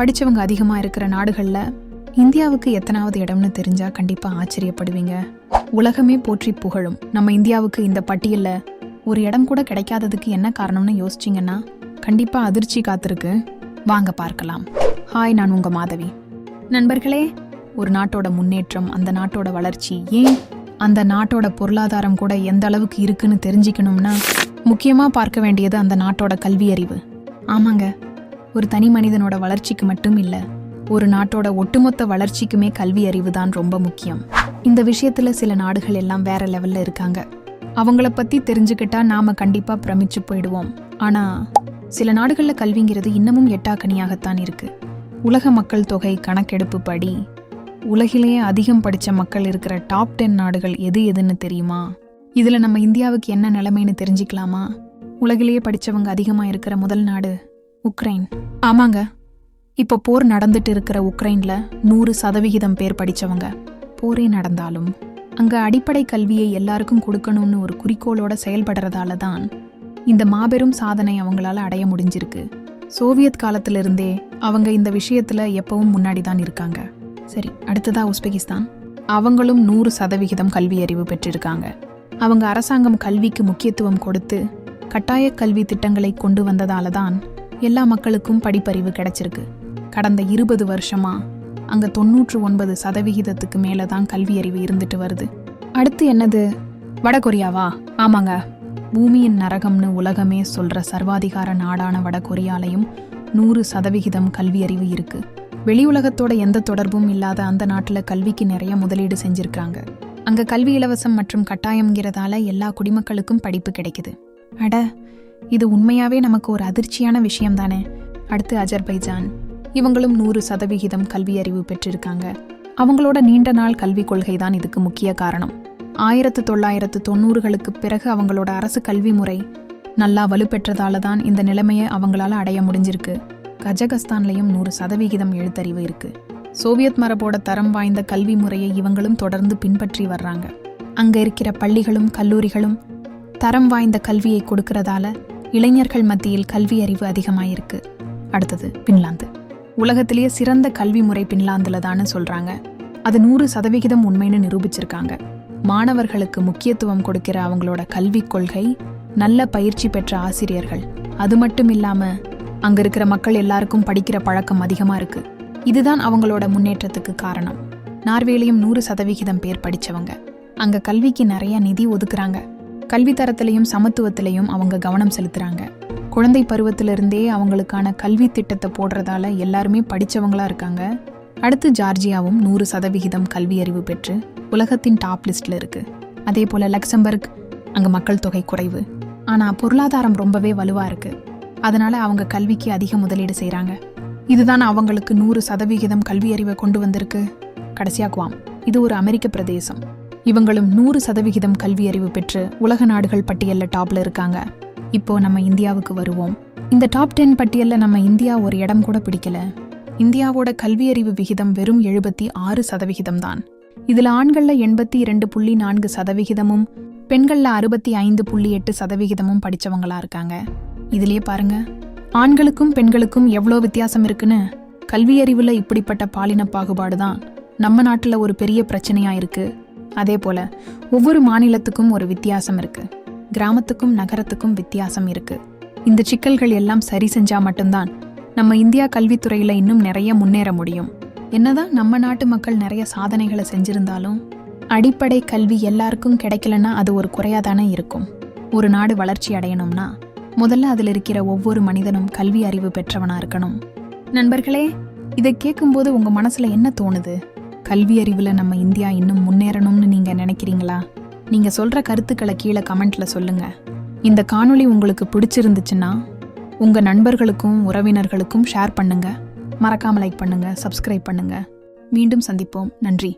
படித்தவங்க அதிகமாக இருக்கிற நாடுகளில் இந்தியாவுக்கு எத்தனாவது இடம்னு தெரிஞ்சால் கண்டிப்பாக ஆச்சரியப்படுவீங்க. உலகமே போற்றி புகழும். நம்ம இந்தியாவுக்கு இந்த பட்டியலில் ஒரு இடம் கூட கிடைக்காததுக்கு என்ன காரணம்னு யோசிச்சிங்கன்னா கண்டிப்பாக அதிர்ச்சி காத்திருக்கு. வாங்க பார்க்கலாம். ஹாய் நான் உங்கள் மாதவி. நண்பர்களே ஒரு நாட்டோட முன்னேற்றம் அந்த நாட்டோட வளர்ச்சி ஏன் அந்த நாட்டோட பொருளாதாரம் கூட எந்த அளவுக்கு இருக்குன்னு தெரிஞ்சுக்கணும்னா முக்கியமாக பார்க்க வேண்டியது அந்த நாட்டோட கல்வி அறிவு ஆமாங்க. ஒரு தனி மனிதனோட வளர்ச்சிக்கு மட்டும் இல்லை ஒரு நாட்டோட ஒட்டுமொத்த வளர்ச்சிக்குமே கல்வி அறிவு தான் ரொம்ப முக்கியம். இந்த விஷயத்துல சில நாடுகள் எல்லாம் வேற லெவல்ல இருக்காங்க. அவங்கள பத்தி தெரிஞ்சுக்கிட்டா நாம கண்டிப்பா பிரமிச்சு போயிடுவோம். ஆனா சில நாடுகள்ல கல்விங்கிறது இன்னமும் எட்டாக்கனியாகத்தான் இருக்கு. உலக மக்கள் தொகை கணக்கெடுப்பு படி உலகிலேயே அதிகம் படித்த மக்கள் இருக்கிற டாப் டென் நாடுகள் எது எதுன்னு தெரியுமா? இதில் நம்ம இந்தியாவுக்கு என்ன நிலைமைன்னு தெரிஞ்சுக்கலாமா? உலகிலேயே படித்தவங்க அதிகமாக இருக்கிற முதல் நாடு உக்ரைன். ஆமாங்க. இப்போ போர் நடந்துட்டு இருக்கிற உக்ரைனில் நூறு சதவிகிதம் பேர் படித்தவங்க போரே நடந்தாலும் அங்கே அடிப்படை கல்வியை எல்லாருக்கும் கொடுக்கணும்னு ஒரு குறிக்கோளோட செயல்படுறதால தான் இந்த மாபெரும் சாதனை அவங்களால அடைய முடிஞ்சிருக்கு. சோவியத் காலத்திலிருந்தே அவங்க இந்த விஷயத்தில் எப்பவும் முன்னாடி தான் இருக்காங்க. சரி அடுத்ததா உஸ்பெகிஸ்தான். அவங்களும் நூறு சதவிகிதம் கல்வி அறிவு பெற்றிருக்காங்க. அவங்க அரசாங்கம் கல்விக்கு முக்கியத்துவம் கொடுத்து கட்டாய கல்வி திட்டங்களை கொண்டு வந்ததால தான் எல்லா மக்களுக்கும் படிப்பறிவு கிடைச்சிருக்கு. கடந்த இருபது வருஷமா அங்க தொண்ணூற்று ஒன்பது சதவிகிதத்துக்கு மேல தான் கல்வியறிவு இருந்துட்டு வருது. அடுத்து என்னது? வடகொரியாவா? ஆமாங்க. பூமியின் நரகம்னு உலகமே சொல்ற சர்வாதிகார நாடான வடகொரியாலையும் நூறு சதவிகிதம் கல்வியறிவு இருக்குது இருக்கு. வெளி உலகத்தோட எந்த தொடர்பும் இல்லாத அந்த நாட்டுல கல்விக்கு நிறைய முதலீடு செஞ்சிருக்காங்க. அங்க கல்வி இலவசம் மற்றும் கட்டாயம்ங்கிறதால எல்லா குடிமக்களுக்கும் படிப்பு கிடைக்குது. அட இது உண்மையாவே நமக்கு ஒரு அதிர்ச்சியான விஷயம் தானே? அடுத்து அஜர்பைஜான். இவங்களும் நூறு சதவிகிதம் கல்வி அறிவு பெற்றிருக்காங்க. அவங்களோட நீண்ட நாள் கல்விக் கொள்கை தான் இதுக்கு முக்கிய காரணம். ஆயிரத்து தொள்ளாயிரத்து தொண்ணூறுகளுக்கு பிறகு அவங்களோட அரசு கல்வி முறை நல்லா வலுப்பெற்றதால தான் இந்த நிலைமையை அவங்களால அடைய முடிஞ்சிருக்கு. கஜகஸ்தான்லயும் நூறு சதவிகிதம் எழுத்தறிவு இருக்கு. சோவியத் மரபோட தரம் வாய்ந்த கல்வி முறையை இவங்களும் தொடர்ந்து பின்பற்றி வர்றாங்க. அங்க இருக்கிற பள்ளிகளும் கல்லூரிகளும் தரம் வாய்ந்த கல்வியை கொடுக்கறதால இளைஞர்கள் மத்தியில் கல்வி அறிவு அதிகமாயிருக்கு. அடுத்தது பின்லாந்து. உலகத்திலேயே சிறந்த கல்வி முறை பின்லாந்துல தான்னு சொல்றாங்க. அது நூறு சதவிகிதம் உண்மைன்னு நிரூபிச்சிருக்காங்க. மாணவர்களுக்கு முக்கியத்துவம் கொடுக்கிற அவங்களோட கல்விக் கொள்கை நல்ல பயிற்சி பெற்ற ஆசிரியர்கள். அது மட்டும் இல்லாம அங்க இருக்கிற மக்கள் எல்லாருக்கும் படிக்கிற பழக்கம் அதிகமா இருக்கு. இதுதான் அவங்களோட முன்னேற்றத்துக்கு காரணம். நார்வேலையும் நூறு சதவிகிதம் பேர் படிச்சவங்க. அங்க கல்விக்கு நிறைய நிதி ஒதுக்குறாங்க. கல்வி தரத்திலையும் சமத்துவத்திலையும் அவங்க கவனம் செலுத்துறாங்க. குழந்தை பருவத்திலிருந்தே அவங்களுக்கான கல்வி திட்டத்தை போடுறதால எல்லாருமே படித்தவங்களா இருக்காங்க. அடுத்து ஜார்ஜியாவும் நூறு சதவிகிதம் கல்வி அறிவு பெற்று உலகத்தின் டாப் லிஸ்ட்ல இருக்கு. அதே போல லக்சம்பர்க் அங்க மக்கள் தொகை குறைவு. ஆனா பொருளாதாரம் ரொம்பவே வலுவா இருக்கு. அதனால அவங்க கல்விக்கு அதிக முதலீடு செய்கிறாங்க இதுதான் அவங்களுக்கு நூறு சதவிகிதம் கல்வி அறிவை கொண்டு வந்திருக்கு? கடைசியாக குவாம். இது ஒரு அமெரிக்க பிரதேசம். இவங்களும் நூறு சதவிகிதம் கல்வி அறிவு பெற்று உலக நாடுகள் பட்டியலில் டாப்ல இருக்காங்க. இப்போ நம்ம இந்தியாவுக்கு வருவோம். இந்த டாப் டென் பட்டியல்ல நம்ம இந்தியா ஒரு இடம் கூட பிடிக்கல. இந்தியாவோட கல்வியறிவு விகிதம் வெறும் எழுபத்தி ஆறு சதவிகிதம் தான். இதில் ஆண்கள்ல எண்பத்தி இரண்டு புள்ளி நான்கு சதவிகிதமும் பெண்கள்ல அறுபத்தி ஐந்து புள்ளி எட்டு சதவிகிதமும் படிச்சவங்களா இருக்காங்க. இதுலயே பாருங்க. ஆண்களுக்கும் பெண்களுக்கும் எவ்வளோ வித்தியாசம் இருக்குன்னு? கல்வியறிவில் இப்படிப்பட்ட பாலின பாகுபாடு தான் நம்ம நாட்டில் ஒரு பெரிய பிரச்சனையாக இருக்கு. அதே போல ஒவ்வொரு மாநிலத்துக்கும் ஒரு வித்தியாசம் இருக்கு. கிராமத்துக்கும் நகரத்துக்கும் வித்தியாசம் இருக்கு. இந்த சிக்கல்கள் எல்லாம் சரி செஞ்சா மட்டும்தான் நம்ம இந்தியா கல்வித்துறையில இன்னும் நிறைய முன்னேற முடியும். என்னதான் நம்ம நாட்டு மக்கள் நிறைய சாதனைகளை செஞ்சிருந்தாலும் அடிப்படை கல்வி எல்லாருக்கும் கிடைக்கலன்னா அது ஒரு குறையாதானே இருக்கும். ஒரு நாடு வளர்ச்சி அடையணும்னா முதல்ல அதில் இருக்கிற ஒவ்வொரு மனிதனும் கல்வி அறிவு பெற்றவனா இருக்கணும். நண்பர்களே இதை கேட்கும்போது உங்க மனசுல என்ன தோணுது? கல்வி அறிவில் நம்ம இந்தியா இன்னும் முன்னேறணும்னு நீங்கள் நினைக்கிறீங்களா? நீங்கள் சொல்கிற கருத்துக்களை கீழே கமெண்ட்டில் சொல்லுங்கள் இந்த காணொளி உங்களுக்கு பிடிச்சிருந்துச்சுன்னா உங்கள் நண்பர்களுக்கும் உறவினர்களுக்கும் ஷேர் பண்ணுங்கள் மறக்காம லைக் பண்ணுங்கள் சப்ஸ்கிரைப் பண்ணுங்கள் மீண்டும் சந்திப்போம். நன்றி.